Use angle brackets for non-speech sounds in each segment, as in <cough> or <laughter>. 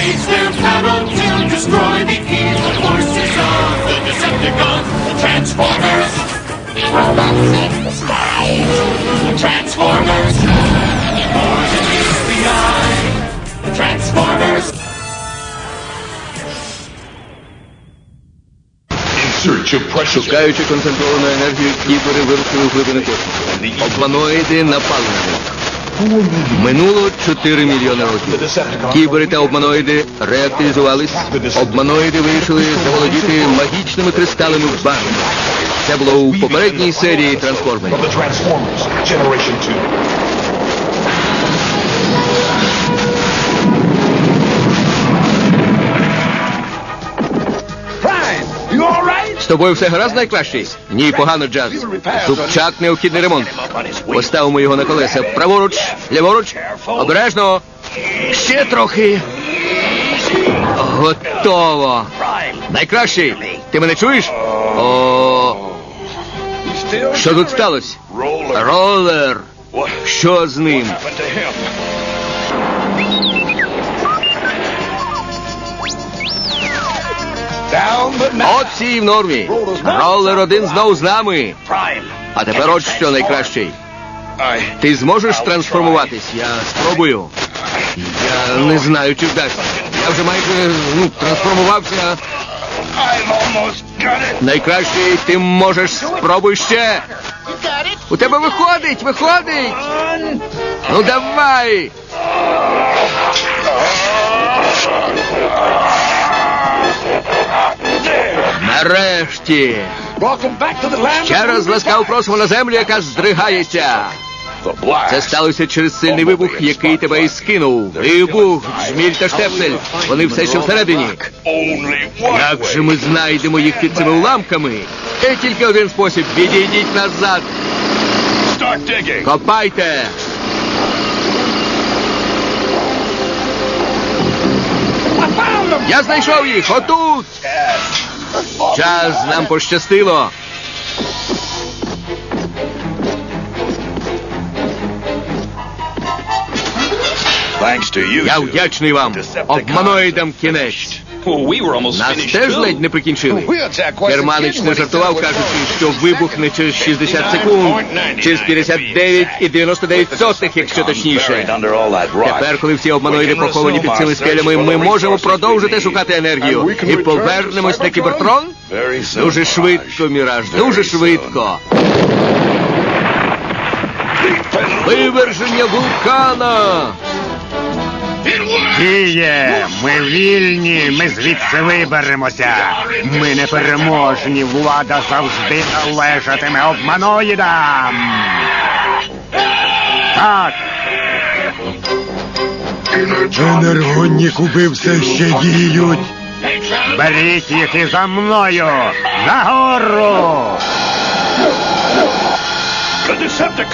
waves their paddle to destroy the evil forces of the Decepticons. Transformers. Transformers. More than meets the eye. Transformers. In search of precious Шукаючи концентровану енергію, кібери вирушили в глибини космосу. Обманоїди напали на них. Минуло 4 мільйони років. Кібери та обманоїди реактивізувались. Обманоїди вирішили заволодіти магічними кристалами в банку. Це було у попередній серії трансформерів. З тобою все гаразд найкращий? Ні, погано, Джаз. Зубчак необхідний ремонт. Поставимо його на колеса. Праворуч, ліворуч. Обережно. Ще трохи. Готово. Найкращий. Ти мене чуєш? О, що тут сталося? Ролер. Що з ним? Всі в нормі. Ролер один знов з нами. А тепер от що найкращий. Ти зможеш трансформуватись? Я спробую. Я не знаю, чи вдасться. Я вже майже ну, трансформувався. Найкращий ти можеш спробуй ще. У тебе виходить, виходить. Ну давай. Нарешті. Ще раз ласкаво просимо на землю, яка здригається. Це сталося через сильний вибух, який тебе і скинув. Вибух, жміль та штепсель. Вони все ще всередині. Як же ми знайдемо їх під цими уламками? Є тільки один спосіб. Відійдіть назад. Копайте. Я знайшов їх отут. Час нам пощастило. Я вдячний вам. Обманоїдам кінець. Нас теж ледь не прикінчили. Керманич не жартував, кажучи, що вибухне через 60 секунд, через 59 і 99 сотих, якщо точніше. Тепер, коли всі обманоїди поховані під цими скелями, ми можемо продовжити шукати енергію і повернемось на кібертрон? Дуже швидко, Міраж, дуже швидко. Виверження вулкана! Діє, ми вільні, ми звідси виберемося. Ми непереможні, влада завжди належатиме обманоїдам. Так. Енергонні куби все ще діють. Беріть їх і за мною. Нагору!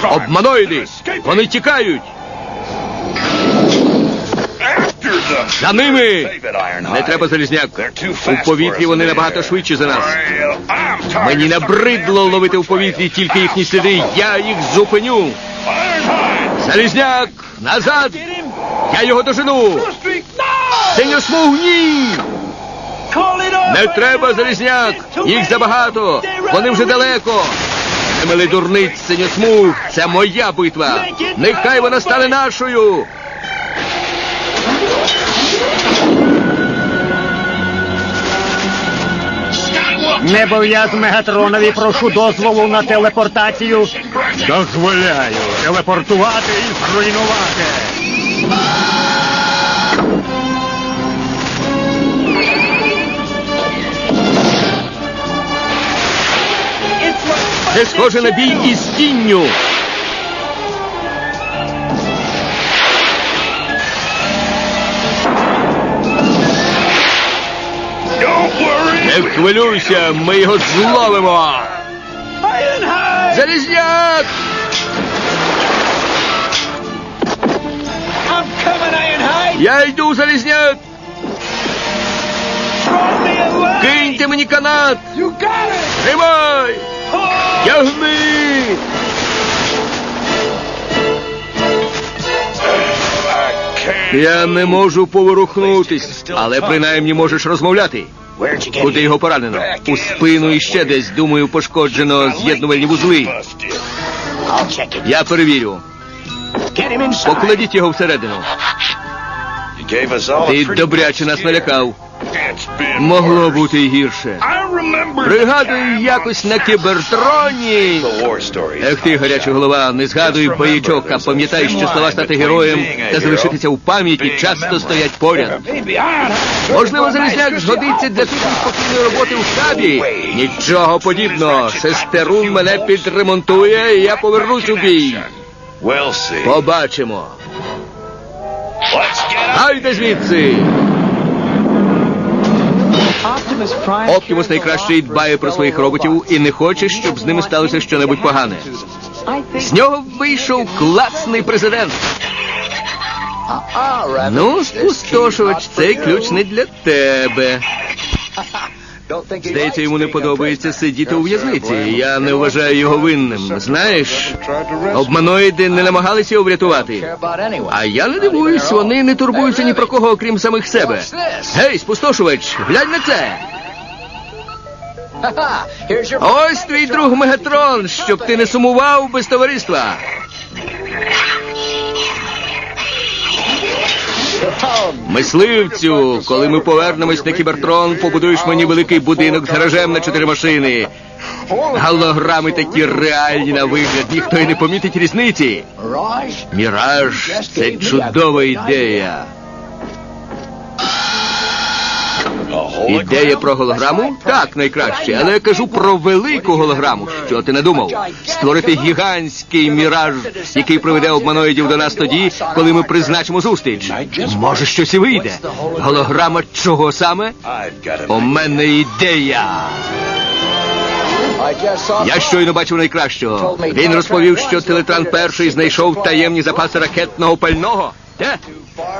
Обманоїди! Вони тікають! За ними! Не треба залізняк. У повітрі вони набагато швидші за нас. Мені набридло ловити у повітрі тільки їхні сліди. Я їх зупиню. Залізняк! Назад! Я його дожену! Синьосмуг, ні! Не треба залізняк! Їх забагато! Вони вже далеко! Емели дурниць, синьосмуг! Це моя битва! Нехай вона стане нашою! Небов'яз Мегатронові прошу дозволу на телепортацію. Дозволяю телепортувати і зруйнувати. Це схоже на бій із тінню. Хвилюйся, ми його зловимо. Залізняк! Я йду, Залізняк! Киньте мені канат! Тримай! Тягни! Я не можу поворухнутись, але принаймні можеш розмовляти. Куди його поранено? У спину і ще десь, думаю, пошкоджено з'єднувальні вузли. Я перевірю. Покладіть його всередину. Ти добряче нас налякав. Могло бути гірше. Пригадую, якось на кібертроні. Ех ти, гаряча голова, не згадуй боячок, а пам'ятай, що слова стати героєм та залишитися в пам'яті часто стоять поряд. Можливо, залізняк згодиться для тихої спокійної роботи в штабі. Нічого подібного. Шестерун мене підремонтує, і я повернусь у бій. Побачимо. Гайде звідси! Оптимус найкраще дбає про своїх роботів і не хоче, щоб з ними сталося щонебудь погане. З нього вийшов класний президент. Ну, спустошувач, цей ключ не для тебе. Здається, йому не подобається сидіти у в'язниці. Я не вважаю його винним. Знаєш, обманоїди не намагалися його врятувати. А я не дивуюсь, вони не турбуються ні про кого, окрім самих себе. Гей, спустошувач, глянь на це. <laughs> Ось твій друг Мегатрон, щоб ти не сумував без товариства. Мисливцю, коли ми повернемось на кібертрон, побудуєш мені великий будинок з гаражем на чотири машини. Голограми такі реальні на вигляд, ніхто й не помітить різниці. Міраж це чудова ідея. Ідея про голограму? Так, найкраще, але я кажу про велику голограму. Що ти надумав? Створити гігантський міраж, який приведе обманоїдів до нас тоді, коли ми призначимо зустріч. Може, щось і вийде. Голограма чого саме? У мене ідея. Я щойно бачив найкращого. Він розповів, що Телетран перший знайшов таємні запаси ракетного пального. Де?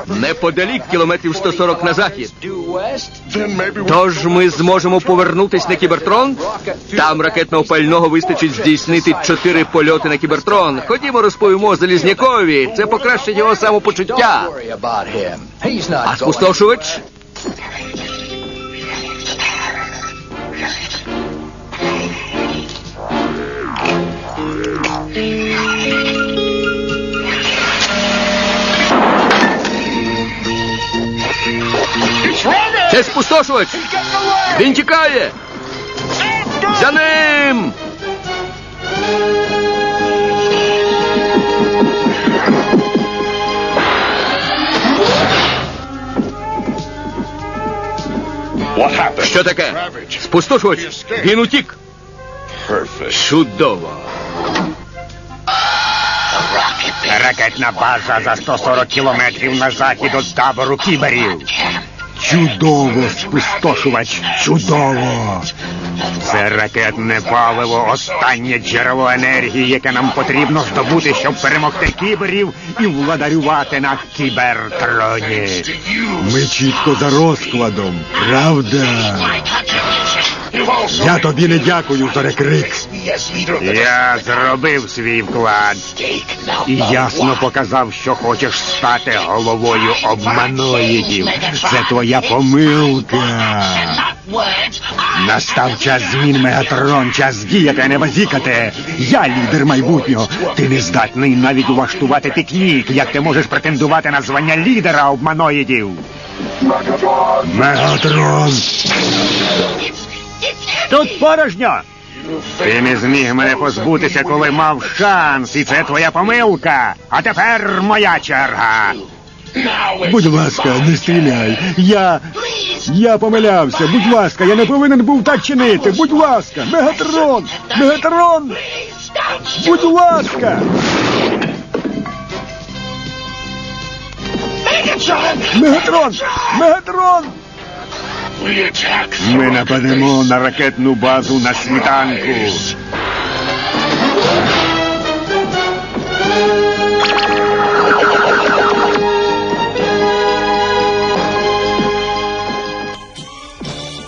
Неподалік кілометрів 140 на захід. Тож ми зможемо повернутись на кібертрон. Там ракетного пального вистачить здійснити чотири польоти на кібертрон. Ходімо, розповімо Залізнякові. Це покращить його самопочуття. А спустошувач? Це спустошувач! Він тікає! За ним! Що таке? Спустошувач! Він утік! Чудово! Ракетна база за 140 кілометрів на захід від табору кіберів. Чудово, спустошувач, чудово. Це ракетне паливо, останнє джерело енергії, яке нам потрібно здобути, щоб перемогти кіберів і владарювати на кібертроні. Ми чітко за розкладом, правда? Я тобі не дякую, Зорекрикс. Я зробив свій вклад і ясно показав, що хочеш стати головою обманоїдів. Це твоя помилка. Настав час змін Мегатрон, час діяти, а не базікати. Я лідер майбутнього. Ти не здатний навіть улаштувати пікнік. Як ти можеш претендувати на звання лідера обманоїдів? Мегатрон. Тут порожньо. Ти не зміг мене позбутися, коли мав шанс, і це твоя помилка. А тепер моя черга. Будь ласка, не стріляй. Я. Я помилявся. Будь ласка, я не повинен був так чинити. Будь ласка, Мегатрон! Мегатрон! Будь ласка! Мегатрон! Мегатрон! Ми нападемо на ракетну базу на світанку.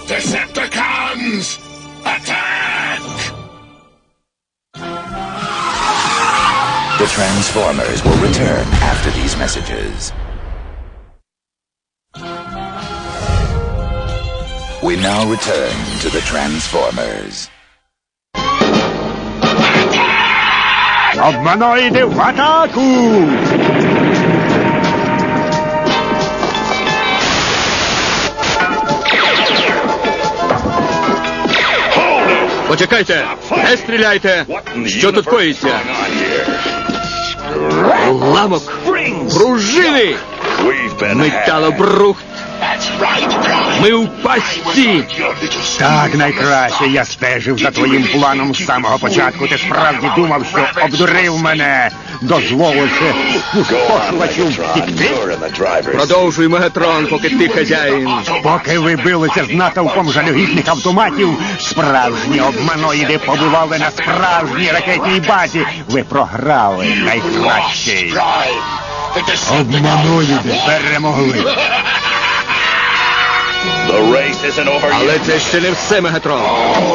Decepticons! Attack! The Transformers will return after these messages. We now return to the Transformers. Обманоїди в атаку! Почекайте! Не стріляйте! Що тут коїться? Ламок! Пружини! We've been Металобрухт! Ми у пастці! Так, найкраще, я стежив за твоїм планом з самого початку. Ти справді думав, що обдурив мене. Дозволивши спустошувачу втікти. Продовжуй, Мегатрон, поки ти хазяїн. Поки ви билися з натовпом жалюгідних автоматів, справжні обманоїди побували на справжній ракетній базі. Ви програли найкращий. Обманоїди перемогли. Але yet. це ще не все, Мегатрон.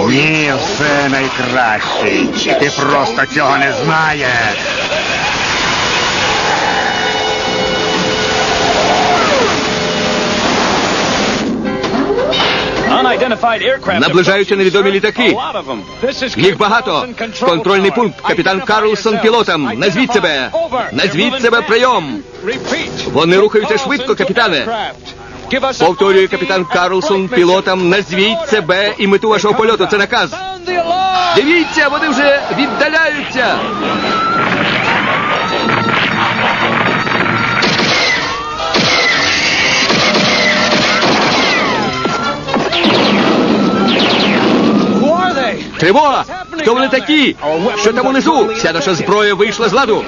Ні, все найкращий. Ти просто цього не знаєш. Наближаються невідомі літаки. Їх багато. Контрольний пункт. Капітан Карлсон пілотам. Назвіть себе. Назвіть себе прийом. Вони рухаються швидко, капітане. Повторює капітан Карлсон пілотам. Назвіть себе і мету вашого польоту. Це наказ. Дивіться, вони вже віддаляються. Тривога! Хто вони такі? Що там унизу? Вся наша зброя вийшла з ладу.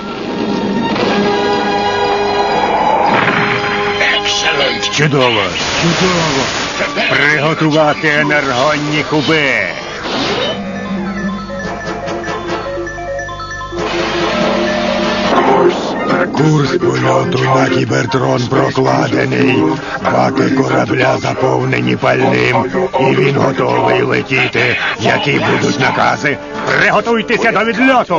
Чудово, чудово. Приготувати енергонні куби. Курс польоту на кібертрон прокладений. Баки корабля заповнені пальним, і він готовий летіти. Які будуть накази? Приготуйтеся до відльоту.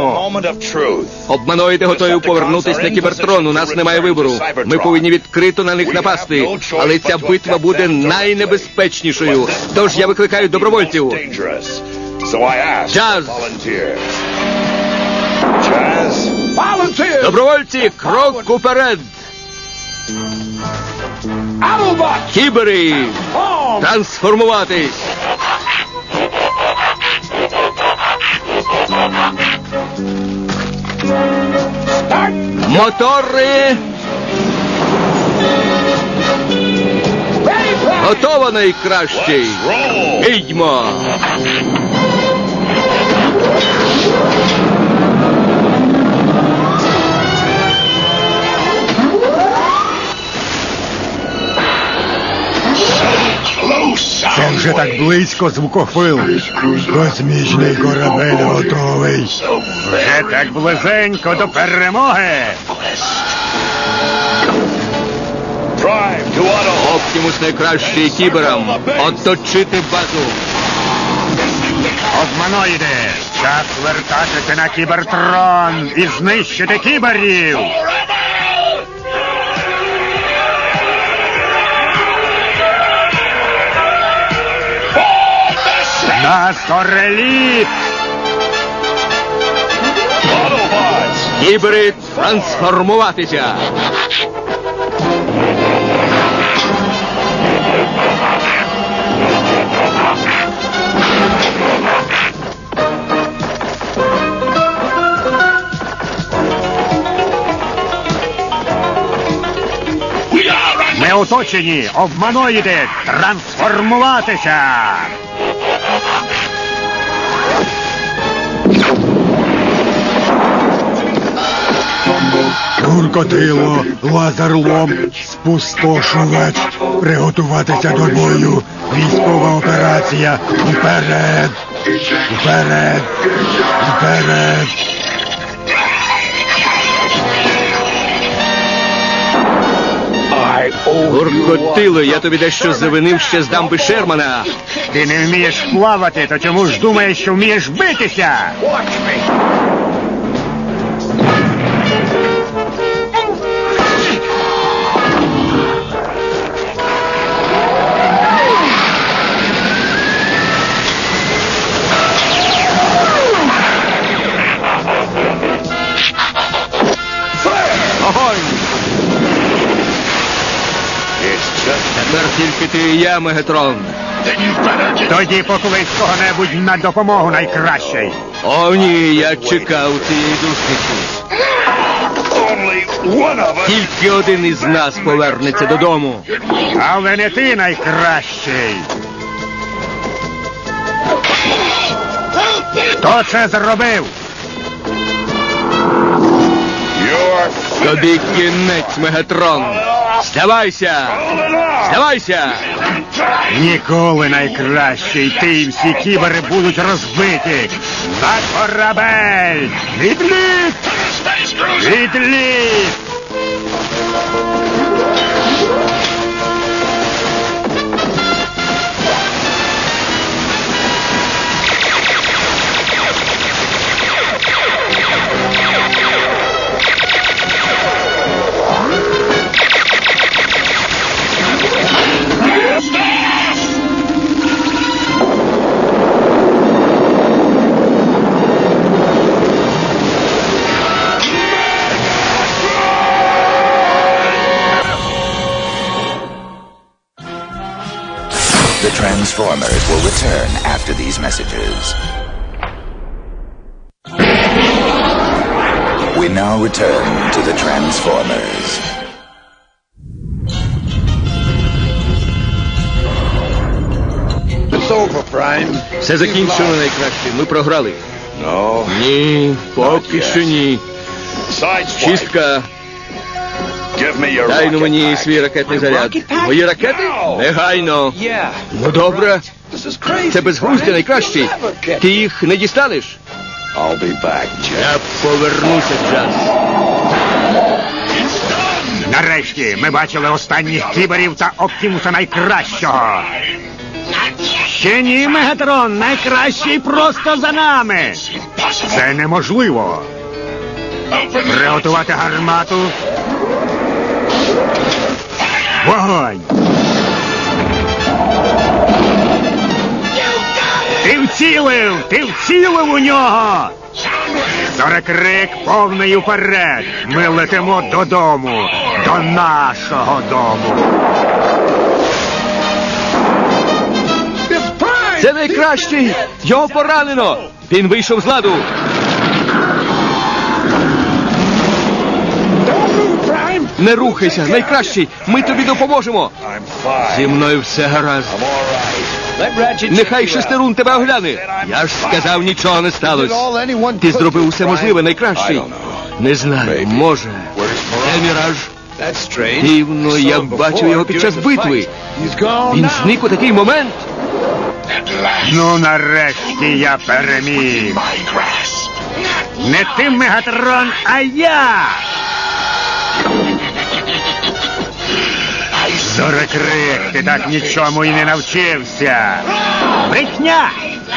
Обманоїди готові повернутись на кібертрон. У нас немає вибору. Ми повинні відкрито на них напасти. Але ця битва буде найнебезпечнішою. Тож я викликаю добровольців. Dangerous. So Добровольці, крок уперед! Кібери! Трансформуватись! Мотори! Готово найкращий! Roll! Це вже так близько звукофил. Космічний корабель готовий. Вже так близенько до перемоги. Оптимус найкращий кіберам! Оточити базу! Обманоїди, час вертатися на кібертрон і знищити кіберів. На кореліт! Autobots. Кібери трансформуватися! Ми оточені, обманоїди, трансформуватися! Гуркотило, лазерлом, спустошувач, приготуватися до бою, військова операція, вперед, вперед, вперед. Гуркотило, я тобі дещо завинив ще з дамби Шермана. Ти не вмієш плавати, то чому ж думаєш, що вмієш битися? Ти і я, Мегатрон. Тоді поклич кого-небудь на допомогу найкращий. О, ні, я чекав цієї us. Тільки один із нас повернеться додому. Але не ти найкращий. Хто це зробив? Тобі кінець, Мегатрон. Здавайся! Здавайся! Ніколи найкращий. Ти і всі кібери будуть розбиті. На корабель! Відліт! Відліт! Transformers will return after these messages. We now return to the Transformers. It's over, Prime. Все закінчено найкраще. Ми програли. No. Ні, поки що ні. Sideswipe. Чистка, Give me your дай ну мені свій ракетний заряд. Мої ракети? Негайно. Ну добре. Це безглуздя найкращий. Ти їх не дістанеш? Я повернуся час. Нарешті ми бачили останніх кіберів та Оптімуса найкращого. Ще ні, Мегатрон, найкращий просто за нами. Це неможливо. Приготувати гармату. Вогонь! Ти вцілив! Ти вцілив у нього! Зорекрик повний уперед! Ми летимо додому, до нашого дому. Це найкращий! Його поранено! Він вийшов з ладу! Не рухайся, найкращий! Ми тобі допоможемо! Зі мною все гаразд. Нехай шестерун тебе огляне. Я ж сказав, нічого не сталося. Ти зробив усе можливе, найкращий. Не знаю, може. Це міраж. Дивно, я бачив його під час битви. Він зник у такий момент. Ну, нарешті я переміг. Не ти, Мегатрон, а я. Зорекрик, ти так нічому і не навчився. Брехня!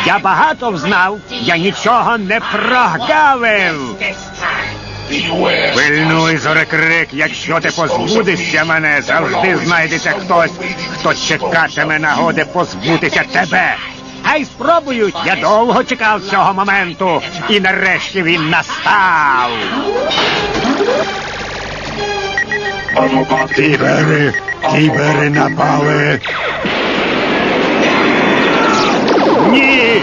Я багато взнав, я нічого не прогавив. Пильнуй, зорекрик, якщо ти позбудешся мене, завжди знайдеться хтось, хто чекатиме нагоди позбутися тебе. Хай спробують, я довго чекав цього моменту, і нарешті він настав. Кібери, кібери напали. Ні!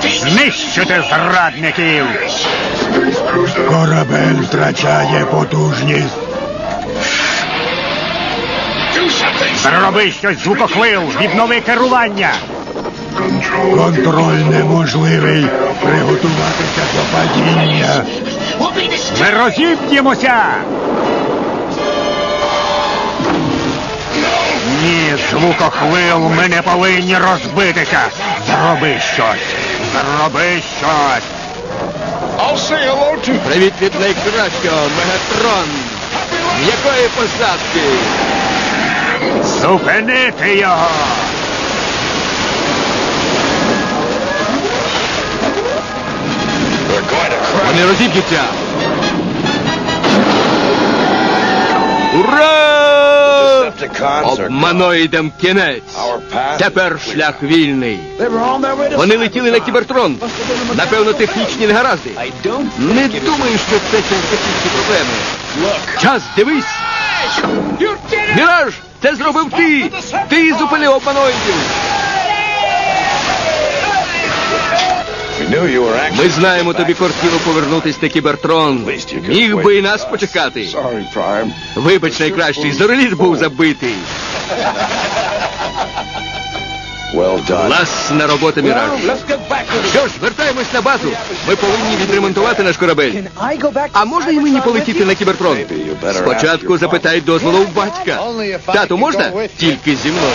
Знищити зрадників! Корабель втрачає потужність. Зроби щось звукохвил, віднови керування. Контроль неможливий. Приготуватися до падіння. Ми розіб'ємося. Ні, звукохвил, ми не повинні розбитися. Зроби щось. Зроби щось. I'll say Привіт від найкращого, Мегатрон. Якої посадки? Зупинити його. Вони розіб'ються. Ура! Обманоїдам кінець. Тепер шлях вільний. Вони летіли на кібертрон. Напевно, технічні негаразди. Не думаю, що це технічні проблеми. Час, дивись! Міраж, це зробив ти! Ти зупинив обманоїдів! Ми знаємо, тобі кортіло повернутись на кібертрон. Міг би і нас почекати. Вибач, найкращий, зореліт був забитий. Well done. Класна робота, Міраж. Що ж, вертаємось на базу. Ми повинні відремонтувати наш корабель. А можна і мені полетіти на кібертрон? Спочатку запитай дозволу у батька. Тату, можна? Тільки зі мною.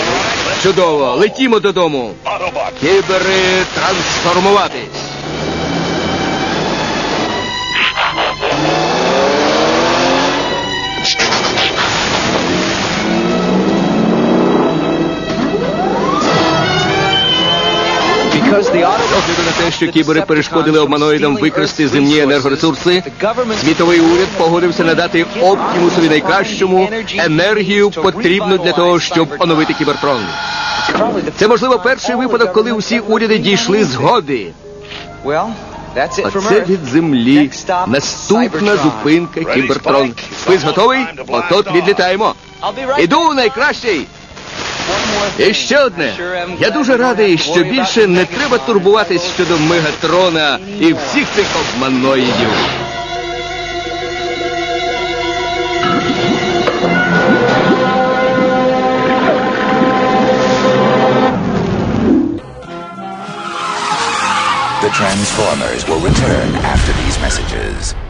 Чудово, летімо додому. Кібери трансформуватись. Огляду на те, що кібери перешкодили обманоїдам викрасти земні енергоресурси, світовий уряд погодився надати Оптімусові найкращому енергію, потрібну для того, щоб оновити кібертрон. Це можливо перший випадок, коли усі уряди дійшли згоди. Оце Earth. від землі. Наступна зупинка кібертрон. Спис готовий? Отот відлітаємо. Іду найкращий. І ще одне. Я дуже радий, що більше не треба турбуватись щодо мегатрона і всіх цих обманоїдів. The Transformers will return after these messages.